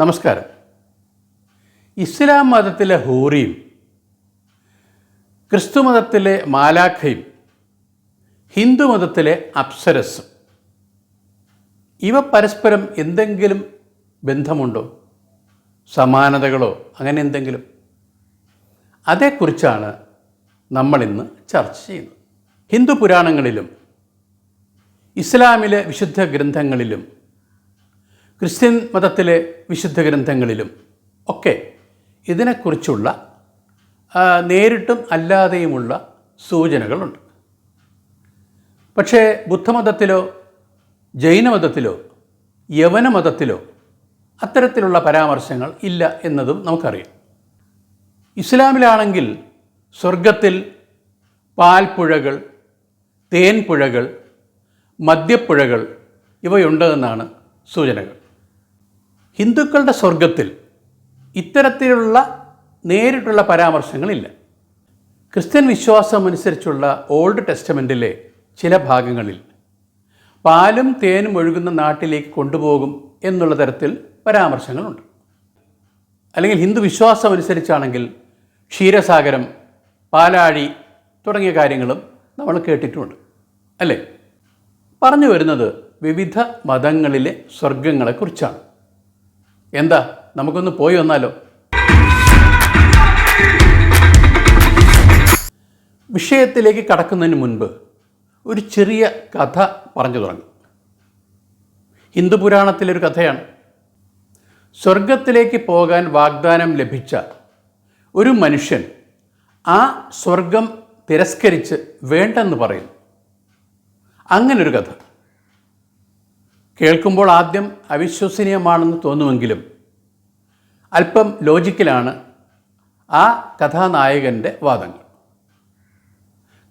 നമസ്കാരം. ഇസ്ലാം മതത്തിലെ ഹൂറിയും ക്രിസ്തു മതത്തിലെ മാലാഖയും ഹിന്ദു മതത്തിലെ അപ്സരസും ഇവ പരസ്പരം എന്തെങ്കിലും ബന്ധമുണ്ടോ? സമാനതകളോ? അങ്ങനെ എന്തെങ്കിലും? അതേക്കുറിച്ചാണ് നമ്മളിന്ന് ചർച്ച ചെയ്യുന്നത്. ഹിന്ദു പുരാണങ്ങളിലും ഇസ്ലാമിലെ വിശുദ്ധ ഗ്രന്ഥങ്ങളിലും ക്രിസ്ത്യൻ മതത്തിലെ വിശുദ്ധ ഗ്രന്ഥങ്ങളിലും ഒക്കെ ഇതിനെക്കുറിച്ചുള്ള നേരിട്ടും അല്ലാതെയുമുള്ള സൂചനകളുണ്ട്. പക്ഷേ ബുദ്ധമതത്തിലോ ജൈനമതത്തിലോ യവനമതത്തിലോ അത്തരത്തിലുള്ള പരാമർശങ്ങൾ ഇല്ല എന്നതും നമുക്കറിയാം. ഇസ്ലാമിലാണെങ്കിൽ സ്വർഗത്തിൽ പാൽപ്പുഴകൾ തേൻപുഴകൾ മദ്യപ്പുഴകൾ ഇവയുണ്ടെന്നാണ് സൂചനകൾ. ഹിന്ദുക്കളുടെ സ്വർഗത്തിൽ ഇത്തരത്തിലുള്ള നേരിട്ടുള്ള പരാമർശങ്ങളില്ല. ക്രിസ്ത്യൻ വിശ്വാസം അനുസരിച്ചുള്ള ഓൾഡ് ടെസ്റ്റമെന്റിലെ ചില ഭാഗങ്ങളിൽ പാലും തേനും ഒഴുകുന്ന നാട്ടിലേക്ക് കൊണ്ടുപോകും എന്നുള്ള തരത്തിൽ പരാമർശങ്ങളുണ്ട്. അല്ലെങ്കിൽ ഹിന്ദു വിശ്വാസം അനുസരിച്ചാണെങ്കിൽ ക്ഷീരസാഗരം പാലാഴി തുടങ്ങിയ കാര്യങ്ങളും നമ്മൾ കേട്ടിട്ടുണ്ട് അല്ലേ? പറഞ്ഞു വരുന്നത് വിവിധ മതങ്ങളിലെ സ്വർഗങ്ങളെക്കുറിച്ചാണ് എന്താ? നമുക്കൊന്ന് പോയി വന്നാലോ? വിഷയത്തിലേക്ക് കടക്കുന്നതിന് മുൻപ് ഒരു ചെറിയ കഥ പറഞ്ഞു തുടങ്ങും. ഹിന്ദു പുരാണത്തിലൊരു കഥയാണ്. സ്വർഗത്തിലേക്ക് പോകാൻ വാഗ്ദാനം ലഭിച്ച ഒരു മനുഷ്യൻ ആ സ്വർഗം തിരസ്കരിച്ച് വേണ്ടെന്ന് പറയുന്നു. അങ്ങനൊരു കഥ. കേൾക്കുമ്പോൾ ആദ്യം അവിശ്വസനീയമാണെന്ന് തോന്നുമെങ്കിലും അല്പം ലോജിക്കലാണ് ആ കഥാനായകന്റെ വാദങ്ങൾ.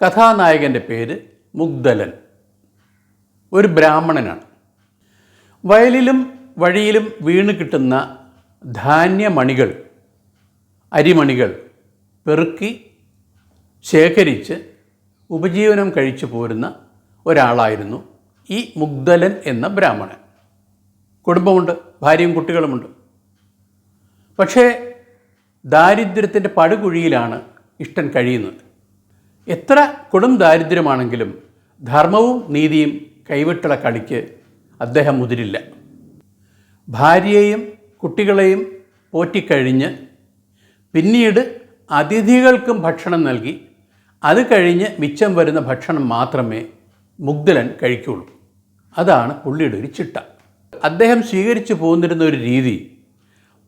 കഥാനായകന്റെ പേര് മുഗ്ദലൻ ഒരു ബ്രാഹ്മണനാണ്. വയലിലും വഴിയിലും വീണ് കിട്ടുന്ന ധാന്യമണികൾ അരിമണികൾ പെറുക്കി ശേഖരിച്ച് ഉപജീവനം കഴിച്ചു പോരുന്ന ഒരാളായിരുന്നു ഈ മുഗ്ദലൻ എന്ന ബ്രാഹ്മണൻ. കുടുംബമുണ്ട് ഭാര്യയും കുട്ടികളുമുണ്ട്. പക്ഷേ ദാരിദ്ര്യത്തിന്റെ പടുകുഴിയിലാണ് ഇഷ്ടൻ കഴിയുന്നത്. എത്ര കൊടും ദാരിദ്ര്യമാണെങ്കിലും ധർമ്മവും നീതിയും കൈവിട്ടുള്ള കളിക്ക് അദ്ദേഹം മുതിരില്ല. ഭാര്യയെയും കുട്ടികളെയും പോറ്റിക്കഴിഞ്ഞ് പിന്നീട് അതിഥികൾക്കും ഭക്ഷണം നൽകി അത് കഴിഞ്ഞ് മിച്ചം വരുന്ന ഭക്ഷണം മാത്രമേ മുഗ്ധലൻ കഴിക്കുള്ളൂ. അതാണ് പുള്ളിയുടെ ഒരു ചിട്ട. അദ്ദേഹം സ്വീകരിച്ചു പോന്നിരുന്ന ഒരു രീതി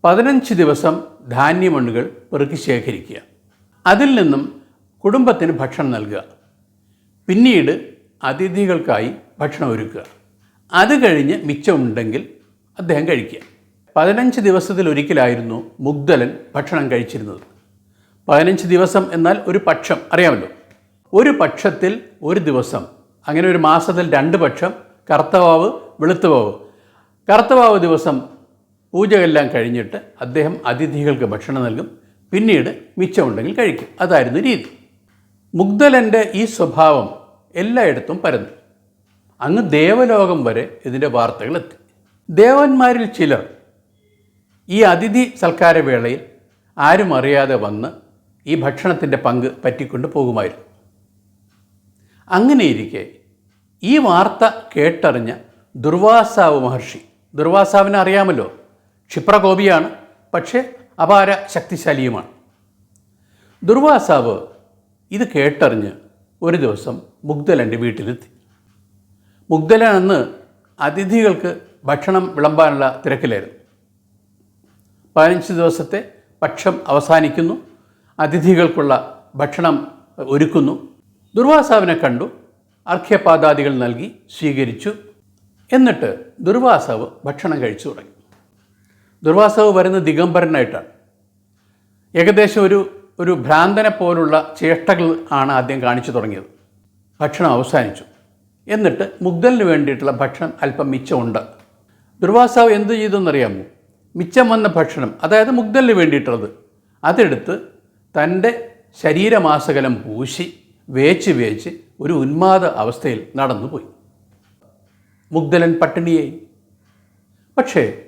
പതിനഞ്ച് ദിവസം ധാന്യമണ്ണുകൾ പെറുക്കി ശേഖരിക്കുക. അതിൽ നിന്നും കുടുംബത്തിന് ഭക്ഷണം നൽകുക. പിന്നീട് അതിഥികൾക്കായി ഭക്ഷണം ഒരുക്കുക. അത് കഴിഞ്ഞ് മിച്ചമുണ്ടെങ്കിൽ അദ്ദേഹം കഴിക്കുക. പതിനഞ്ച് ദിവസത്തിലൊരിക്കലായിരുന്നു മുഗ്ധലൻ ഭക്ഷണം കഴിച്ചിരുന്നത്. പതിനഞ്ച് ദിവസം എന്നാൽ ഒരു പക്ഷം അറിയാമല്ലോ? ഒരു പക്ഷത്തിൽ ഒരു ദിവസം അങ്ങനെ ഒരു മാസത്തിൽ രണ്ട് പക്ഷം കറുത്തവാവ് വെളുത്തവാവ് കറുത്തവാവ് ദിവസം പൂജകളെല്ലാം കഴിഞ്ഞിട്ട് അദ്ദേഹം അതിഥികൾക്ക് ഭക്ഷണം നൽകും. പിന്നീട് മിച്ചമുണ്ടെങ്കിൽ കഴിക്കും. അതായിരുന്നു രീതി. മുഗ്ധലന്റെ ഈ സ്വഭാവം എല്ലായിടത്തും പരന്നു. അങ്ങ് ദേവലോകം വരെ ഇതിന്റെ വാർത്തകൾ എത്തി. ദേവന്മാരിൽ ചിലർ ഈ അതിഥി സൽക്കാരവേളയിൽ ആരും അറിയാതെ വന്ന് ഈ ഭക്ഷണത്തിന്റെ പങ്ക് പറ്റിക്കൊണ്ട് പോകുമായിരുന്നു. അങ്ങനെയിരിക്കെ ഈ വാർത്ത കേട്ടറിഞ്ഞ ദുർവാസാവ് മഹർഷി ദുർവാസാവിനെ അറിയാമല്ലോ. ക്ഷിപ്രകോപിയാണ് പക്ഷേ അപാര ശക്തിശാലിയുമാണ്. ദുർവാസാവ് ഇത് കേട്ടറിഞ്ഞ് ഒരു ദിവസം മുഗ്ധലന്റെ വീട്ടിലെത്തി. മുഗ്ധലൻ അന്ന് അതിഥികൾക്ക് ഭക്ഷണം വിളമ്പാനുള്ള തിരക്കിലായിരുന്നു. പതിനഞ്ച് ദിവസത്തെ പക്ഷം അവസാനിക്കുന്നു അതിഥികൾക്കുള്ള ഭക്ഷണം ഒരുക്കുന്നു. ദുർവാസാവിനെ കണ്ടു അർഘ്യപാദാദികൾ നൽകി സ്വീകരിച്ചു. എന്നിട്ട് ദുർവാസാവ് ഭക്ഷണം കഴിച്ചു തുടങ്ങി. ദുർവാസാവ് വരുന്ന ദിഗംബരനായിട്ടാണ്. ഏകദേശം ഒരു ഒരു ഭ്രാന്തനെ പോലുള്ള ചേഷ്ടകൾ ആണ് ആദ്യം കാണിച്ചു തുടങ്ങിയത്. ഭക്ഷണം അവസാനിച്ചു. എന്നിട്ട് മുഗ്ധലിന് വേണ്ടിയിട്ടുള്ള ഭക്ഷണം അല്പം മിച്ചമുണ്ട്. ദുർവാസാവ് എന്ത് ചെയ്തെന്നറിയാമോ? മിച്ചം വന്ന ഭക്ഷണം അതായത് മുഗ്ധലിന് വേണ്ടിയിട്ടുള്ളത് അതെടുത്ത് തന്റെ ശരീരമാസകലം പൂശി വേച്ച് വേച്ച് ഒരു ഉന്മാദ അവസ്ഥയിൽ നടന്നുപോയി. മുഗ്ധലൻ പട്ടിണിയായി. പക്ഷേ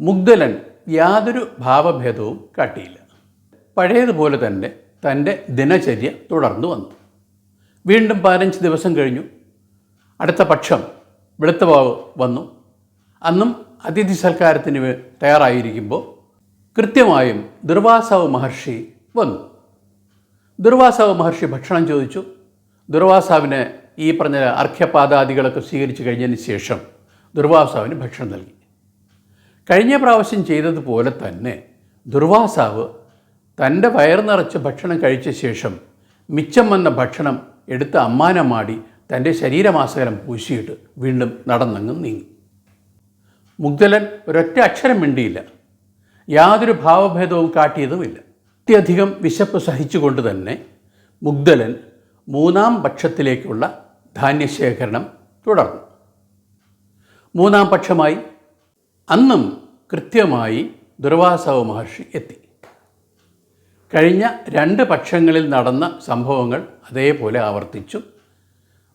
മുഗ്ധലൻ യാതൊരു ഭാവഭേദവും കാട്ടിയില്ല. പഴയതുപോലെ തന്നെ തന്റെ ദിനചര്യ തുടർന്നു വന്നു. വീണ്ടും പതിനഞ്ച് ദിവസം കഴിഞ്ഞു. അടുത്ത പക്ഷം വെളുത്തവാവ് വന്നു. അന്നും അതിഥി സൽക്കാരത്തിന് തയ്യാറായിരിക്കുമ്പോൾ കൃത്യമായും ദുർവാസാവ് മഹർഷി വന്നു. ദുർവാസാവ് മഹർഷി ഭക്ഷണം ചോദിച്ചു. ദുർവാസാവിന് ഈ പറഞ്ഞ അർഘ്യപാദാദികളൊക്കെ സ്വീകരിച്ചു കഴിഞ്ഞതിന് ശേഷം ദുർവാസാവിന് ഭക്ഷണം നൽകി. കഴിഞ്ഞ പ്രാവശ്യം ചെയ്തതുപോലെ തന്നെ ദുർവാസാവ് തന്റെ വയർ നിറച്ച് ഭക്ഷണം കഴിച്ച ശേഷം മിച്ചം വന്ന ഭക്ഷണം എടുത്ത് അമ്മാനമാടി തന്റെ ശരീരമാസകലം പൂശിയിട്ട് വീണ്ടും നടന്നങ്ങ് നീങ്ങി. മുഗ്ധലൻ ഒരൊറ്റ അക്ഷരം മിണ്ടിയില്ല. യാതൊരു ഭാവഭേദവും കാട്ടിയതുമില്ല. അത്യധികം വിശപ്പ് സഹിച്ചുകൊണ്ട് തന്നെ മുഗ്ധലൻ മൂന്നാം പക്ഷത്തിലേക്കുള്ള ധാന്യശേഖരണം തുടർന്നു. മൂന്നാം പക്ഷമായി അന്നും കൃത്യമായി ദുർവാസാവ് മഹർഷി എത്തി. കഴിഞ്ഞ രണ്ട് പക്ഷങ്ങളിൽ നടന്ന സംഭവങ്ങൾ അതേപോലെ ആവർത്തിച്ചു.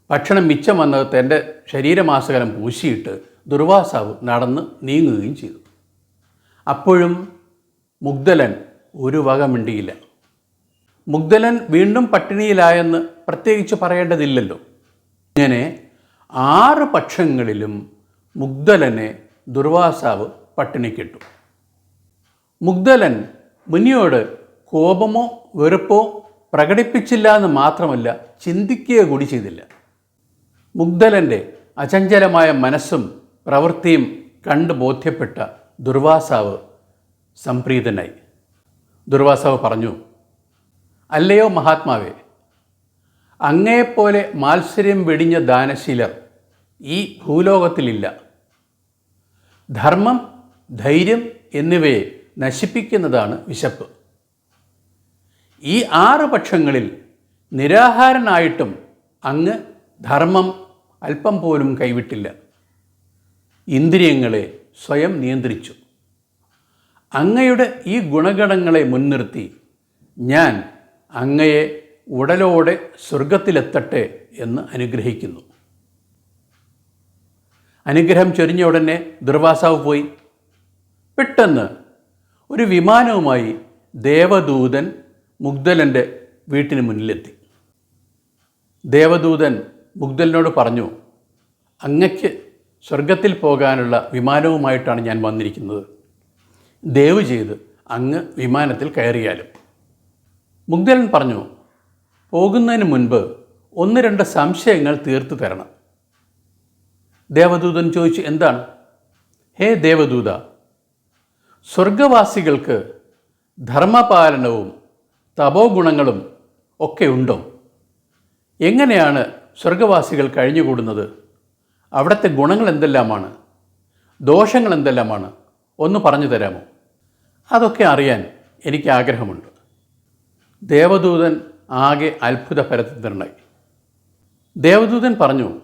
ഭക്ഷണം മിച്ചം വന്നത് തന്റെ ശരീരമാസകലം പൂശിയിട്ട് ദുർവാസാവ് നടന്ന് നീങ്ങുകയും ചെയ്തു. അപ്പോഴും മുഗ്ധലൻ ഒരു വക മിണ്ടിയില്ല മുഗ്ധലൻ വീണ്ടും പട്ടിണിയിലായെന്ന് പ്രത്യേകിച്ച് പറയേണ്ടതില്ലല്ലോ. ഇങ്ങനെ ആറ് പക്ഷങ്ങളിലും മുഗ്ധലനെ ദുർവാസാവ് പട്ടിണിക്കിട്ടു മുഗ്ധലൻ മുനിയോട് കോപമോ വെറുപ്പോ പ്രകടിപ്പിച്ചില്ല എന്ന് മാത്രമല്ല ചിന്തിക്കുക കൂടി ചെയ്തില്ല. മുഗ്ധലന്റെ അചഞ്ചലമായ മനസ്സും പ്രവൃത്തിയും കണ്ട് ബോധ്യപ്പെട്ട ദുർവാസാവ് സംപ്രീതനായി. ദുർവാസാവ് പറഞ്ഞു അല്ലയോ മഹാത്മാവേ അങ്ങയെപ്പോലെ മാത്സര്യം വെടിഞ്ഞ ദാനശീലർ ഈ ഭൂലോകത്തിലില്ല. ധർമ്മം ധൈര്യം എന്നിവയെ നശിപ്പിക്കുന്നതാണ് വിശപ്പ്. ഈ ആറ് പക്ഷങ്ങളിൽ നിരാഹാരനായിട്ടും അങ്ങ് ധർമ്മം അല്പം പോലും കൈവിട്ടില്ല. ഇന്ദ്രിയങ്ങളെ സ്വയം നിയന്ത്രിച്ചു. അങ്ങയുടെ ഈ ഗുണഗണങ്ങളെ മുൻനിർത്തി ഞാൻ അങ്ങയെ ഉടലോടെ സ്വർഗത്തിലെത്തട്ടെ എന്ന് അനുഗ്രഹിക്കുന്നു. അനുഗ്രഹം ചൊരിഞ്ഞ ഉടനെ ദുർവാസാവ് പോയി. പെട്ടെന്ന് ഒരു വിമാനവുമായി ദേവദൂതൻ മുഗ്ധലന്റെ വീട്ടിന് മുന്നിലെത്തി. ദേവദൂതൻ മുഗ്ധലിനോട് പറഞ്ഞു അങ്ങയ്ക്ക് സ്വർഗത്തിൽ പോകാനുള്ള വിമാനവുമായിട്ടാണ് ഞാൻ വന്നിരിക്കുന്നത്. ദയവ് ചെയ്ത് അങ്ങ് വിമാനത്തിൽ കയറിയാലും. മുഗ്ധലൻ പറഞ്ഞു പോകുന്നതിന് മുൻപ് ഒന്ന് രണ്ട് സംശയങ്ങൾ തീർത്തു തരണം. ദേവദൂതൻ ചോദിച്ചു എന്താണ്? ഹേ ദേവദൂത സ്വർഗവാസികൾക്ക് ധർമ്മപാലനവും തപോ ഗുണങ്ങളും ഒക്കെ ഉണ്ടോ? എങ്ങനെയാണ് സ്വർഗവാസികൾ കഴിഞ്ഞുകൂടുന്നത്? അവിടുത്തെ ഗുണങ്ങൾ എന്തെല്ലാമാണ്? ദോഷങ്ങൾ എന്തെല്ലാമാണ്? ഒന്ന് പറഞ്ഞു തരാമോ? അതൊക്കെ അറിയാൻ എനിക്ക് ആഗ്രഹമുണ്ട്. ദേവദൂതൻ ആകെ അത്ഭുത പരത്തിനായി ദേവദൂതൻ പറഞ്ഞു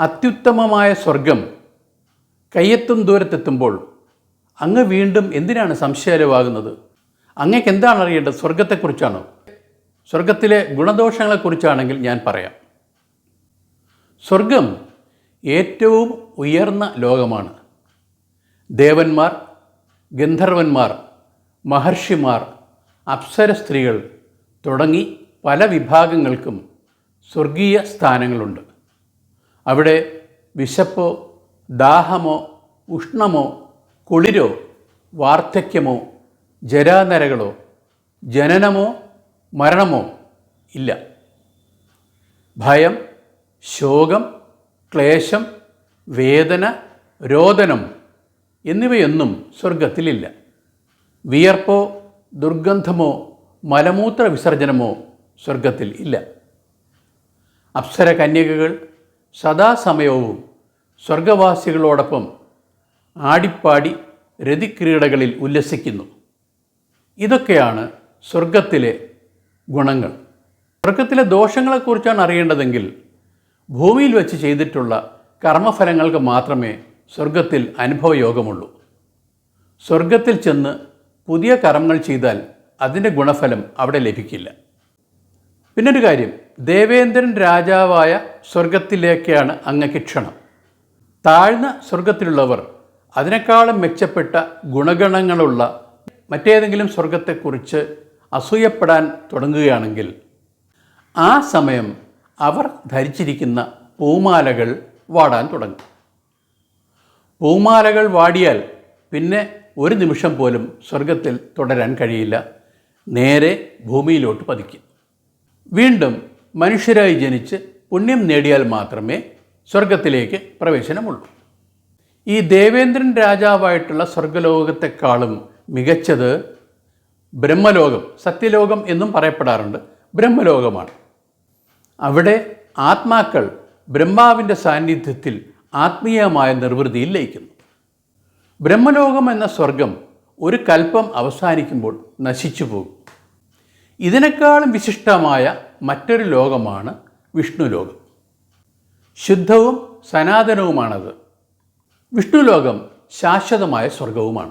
അത്യുത്തമമായ സ്വർഗം കയ്യെത്തും ദൂരത്തെത്തുമ്പോൾ അങ്ങ് വീണ്ടും എന്തിനാണ് സംശയലവാകുന്നത് അങ്ങക്ക് എന്താണ് അറിയേണ്ടത്? സ്വർഗത്തെക്കുറിച്ചാണോ സ്വർഗത്തിലെ ഗുണദോഷങ്ങളെക്കുറിച്ചാണെങ്കിൽ ഞാൻ പറയാം. സ്വർഗം ഏറ്റവും ഉയർന്ന ലോകമാണ്. ദേവന്മാർ ഗന്ധർവന്മാർ മഹർഷിമാർ അപ്സര സ്ത്രീകൾ തുടങ്ങി പല വിഭാഗങ്ങൾക്കും സ്വർഗീയ സ്ഥാനങ്ങളുണ്ട്. അവിടെ വിശപ്പോ ദാഹമോ ഉഷ്ണമോ കുളിരോ വാർദ്ധക്യമോ ജരാനരകളോ ജനനമോ മരണമോ ഇല്ല. ഭയം ശോകം ക്ലേശം വേദന രോദനം എന്നിവയൊന്നും സ്വർഗത്തിലില്ല വിയർപ്പോ ദുർഗന്ധമോ മലമൂത്ര വിസർജനമോ സ്വർഗത്തിൽ ഇല്ല. അപ്സര കന്യകകൾ സദാസമയവും സ്വർഗവാസികളോടൊപ്പം ആടിപ്പാടി രതിക്രീഡകളിൽ ഉല്ലസിക്കുന്നു. ഇതൊക്കെയാണ് സ്വർഗത്തിലെ ഗുണങ്ങൾ. സ്വർഗത്തിലെ ദോഷങ്ങളെക്കുറിച്ചാണ് അറിയേണ്ടതെങ്കിൽ ഭൂമിയിൽ വെച്ച് ചെയ്തിട്ടുള്ള കർമ്മഫലങ്ങൾക്ക് മാത്രമേ സ്വർഗത്തിൽ അനുഭവയോഗമുള്ളൂ. സ്വർഗത്തിൽ ചെന്ന് പുതിയ കർമ്മങ്ങൾ ചെയ്താൽ അതിന്റെ ഗുണഫലം അവിടെ ലഭിക്കില്ല. പിന്നൊരു കാര്യം ദേവേന്ദ്രൻ രാജാവായ സ്വർഗത്തിലേക്കാണ് അങ്ങക്ക് ക്ഷണം. താഴ്ന്ന സ്വർഗത്തിലുള്ളവർ അതിനേക്കാളും മെച്ചപ്പെട്ട ഗുണഗണങ്ങളുള്ള മറ്റേതെങ്കിലും സ്വർഗത്തെക്കുറിച്ച് അസൂയപ്പെടാൻ തുടങ്ങുകയാണെങ്കിൽ ആ സമയം അവർ ധരിച്ചിരിക്കുന്ന പൂമാലകൾ വാടാൻ തുടങ്ങും. പൂമാലകൾ വാടിയാൽ പിന്നെ ഒരു നിമിഷം പോലും സ്വർഗത്തിൽ തുടരാൻ കഴിയില്ല. നേരെ ഭൂമിയിലോട്ട് പതിക്കും. വീണ്ടും മനുഷ്യരായി ജനിച്ച് പുണ്യം നേടിയാൽ മാത്രമേ സ്വർഗത്തിലേക്ക് പ്രവേശനമുള്ളൂ. ഈ ദേവേന്ദ്രൻ രാജാവായിട്ടുള്ള സ്വർഗലോകത്തെക്കാളും മികച്ചത് ബ്രഹ്മലോകം സത്യലോകം എന്നും പറയപ്പെടാറുണ്ട്. ബ്രഹ്മലോകമാണ്. അവിടെ ആത്മാക്കൾ ബ്രഹ്മാവിന്റെ സാന്നിധ്യത്തിൽ ആത്മീയമായ നിർവൃതിയിൽ ലയിക്കുന്നു. ബ്രഹ്മലോകം എന്ന സ്വർഗം ഒരു കൽപ്പം അവസാനിക്കുമ്പോൾ നശിച്ചു പോകും. ഇതിനേക്കാളും വിശിഷ്ടമായ മറ്റൊരു ലോകമാണ് വിഷ്ണുലോകം ശുദ്ധവും സനാതനവുമാണത്. വിഷ്ണുലോകം ശാശ്വതമായ സ്വർഗവുമാണ്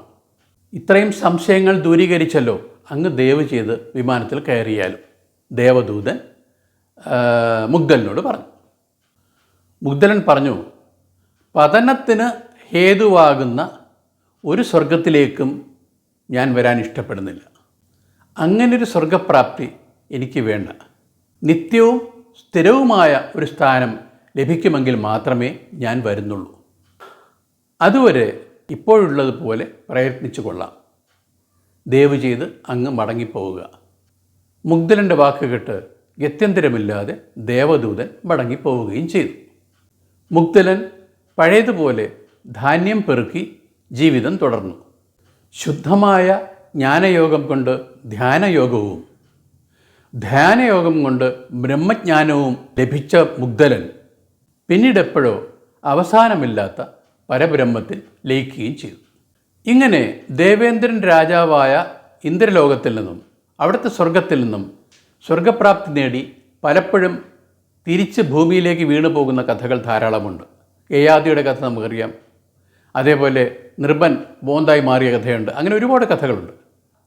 ഇത്രയും സംശയങ്ങൾ ദൂരീകരിച്ചല്ലോ. അങ്ങ് ദയവ് ചെയ്ത് വിമാനത്തിൽ കയറിയാലും. ദേവദൂതൻ മുഗ്ധലിനോട് പറഞ്ഞു. മുഗ്ധലൻ പറഞ്ഞു പതനത്തിന് ഹേതുവാകുന്ന ഒരു സ്വർഗത്തിലേക്കും ഞാൻ വരാൻ ഇഷ്ടപ്പെടുന്നില്ല. അങ്ങനൊരു സ്വർഗപ്രാപ്തി എനിക്ക് വേണ്ട. നിത്യവും സ്ഥിരവുമായ ഒരു സ്ഥാനം ലഭിക്കുമെങ്കിൽ മാത്രമേ ഞാൻ വരുന്നുള്ളൂ. അതുവരെ ഇപ്പോഴുള്ളതുപോലെ പ്രയത്നിച്ചു കൊള്ളാം. ദയവ് ചെയ്ത് അങ്ങ് മടങ്ങിപ്പോവുക. മുഗ്ധലന്റെ വാക്ക് കേട്ട് ഗത്യന്തരമില്ലാതെ ദേവദൂതൻ മടങ്ങിപ്പോവുകയും ചെയ്തു. മുഗ്ധലൻ പഴയതുപോലെ ധാന്യം പെറുക്കി ജീവിതം തുടർന്നു. ശുദ്ധമായ ജ്ഞാനയോഗം കൊണ്ട് ധ്യാനയോഗവും ധ്യാനയോഗം കൊണ്ട് ബ്രഹ്മജ്ഞാനവും ലഭിച്ച മുഗ്ധലൻ പിന്നീടെപ്പോഴോ അവസാനമില്ലാത്ത പരബ്രഹ്മത്തിൽ ലയിക്കുകയും ചെയ്തു. ഇങ്ങനെ ദേവേന്ദ്രൻ രാജാവായ ഇന്ദ്രലോകത്തിൽ നിന്നും അവിടുത്തെ സ്വർഗത്തിൽ നിന്നും സ്വർഗപ്രാപ്തി നേടി പലപ്പോഴും തിരിച്ച് ഭൂമിയിലേക്ക് വീണുപോകുന്ന കഥകൾ ധാരാളമുണ്ട്. യയാദിയുടെ കഥ നമുക്കറിയാം. അതേപോലെ നിർബൻ ബോന്തായി മാറിയ കഥയുണ്ട്. അങ്ങനെ ഒരുപാട് കഥകളുണ്ട്.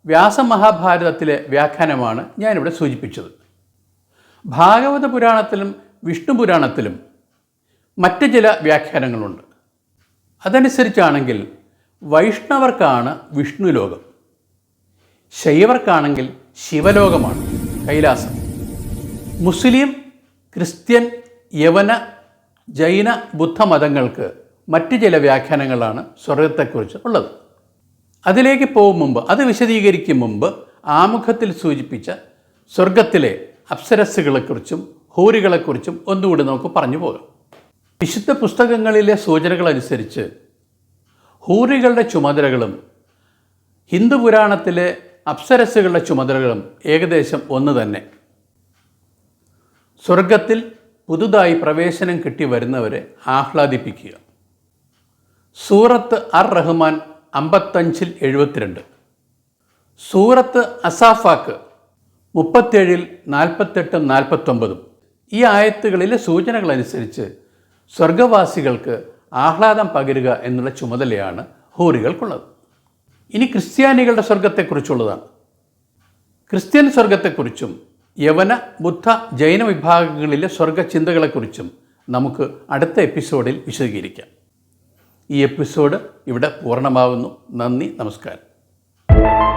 വ്യാസമഹാഭാരതത്തിലെ വ്യാഖ്യാനമാണ് ഞാനിവിടെ സൂചിപ്പിച്ചത്. ഭാഗവത പുരാണത്തിലും വിഷ്ണു പുരാണത്തിലും മറ്റ് ചില വ്യാഖ്യാനങ്ങളുണ്ട്. അതനുസരിച്ചാണെങ്കിൽ വൈഷ്ണവർക്കാണ് വിഷ്ണു ലോകം. ശൈവർക്കാണെങ്കിൽ ശിവലോകമാണ് കൈലാസം. മുസ്ലിം ക്രിസ്ത്യൻ യവന ജൈന ബുദ്ധ മതങ്ങൾക്ക് മറ്റ് ചില വ്യാഖ്യാനങ്ങളാണ് സ്വർഗത്തെക്കുറിച്ച് ഉള്ളത്. അതിലേക്ക് പോകും മുമ്പ് അത് വിശദീകരിക്കും മുമ്പ് ആമുഖത്തിൽ സൂചിപ്പിച്ച സ്വർഗത്തിലെ അപ്സരസ്സുകളെക്കുറിച്ചും ഹൂരികളെക്കുറിച്ചും ഒന്നുകൂടി നമുക്ക് പറഞ്ഞു പോകാം. വിശുദ്ധ പുസ്തകങ്ങളിലെ സൂചനകളനുസരിച്ച് ഹൂറികളുടെ ചുമതലകളും ഹിന്ദു പുരാണത്തിലെ അപ്സരസ്സുകളുടെ ചുമതലകളും ഏകദേശം ഒന്ന് തന്നെ. സ്വർഗത്തിൽ പുതുതായി പ്രവേശനം കിട്ടി വരുന്നവരെ ആഹ്ലാദിപ്പിക്കുക. സൂറത്ത് അർ റഹ്മാൻ അമ്പത്തഞ്ചിൽ എഴുപത്തിരണ്ട്. സൂറത്ത് അസാഫാക്ക് മുപ്പത്തേഴിൽ നാൽപ്പത്തെട്ടും നാൽപ്പത്തൊമ്പതും. ഈ ആയത്തുകളിലെ സൂചനകളനുസരിച്ച് സ്വർഗവാസികൾക്ക് ആഹ്ലാദം പകരുക എന്നുള്ള ചുമതലയാണ് ഹൂറികൾക്കുള്ളത്. ഇനി ക്രിസ്ത്യാനികളുടെ സ്വർഗത്തെക്കുറിച്ചുള്ളതാണ് ക്രിസ്ത്യൻ സ്വർഗത്തെക്കുറിച്ചും യവന ബുദ്ധ ജൈന വിഭാഗങ്ങളിലെ സ്വർഗചിന്തകളെക്കുറിച്ചും നമുക്ക് അടുത്ത എപ്പിസോഡിൽ വിശദീകരിക്കാം. ഈ എപ്പിസോഡ് ഇവിടെ പൂർണമാവുന്നു. നന്ദി നമസ്കാരം.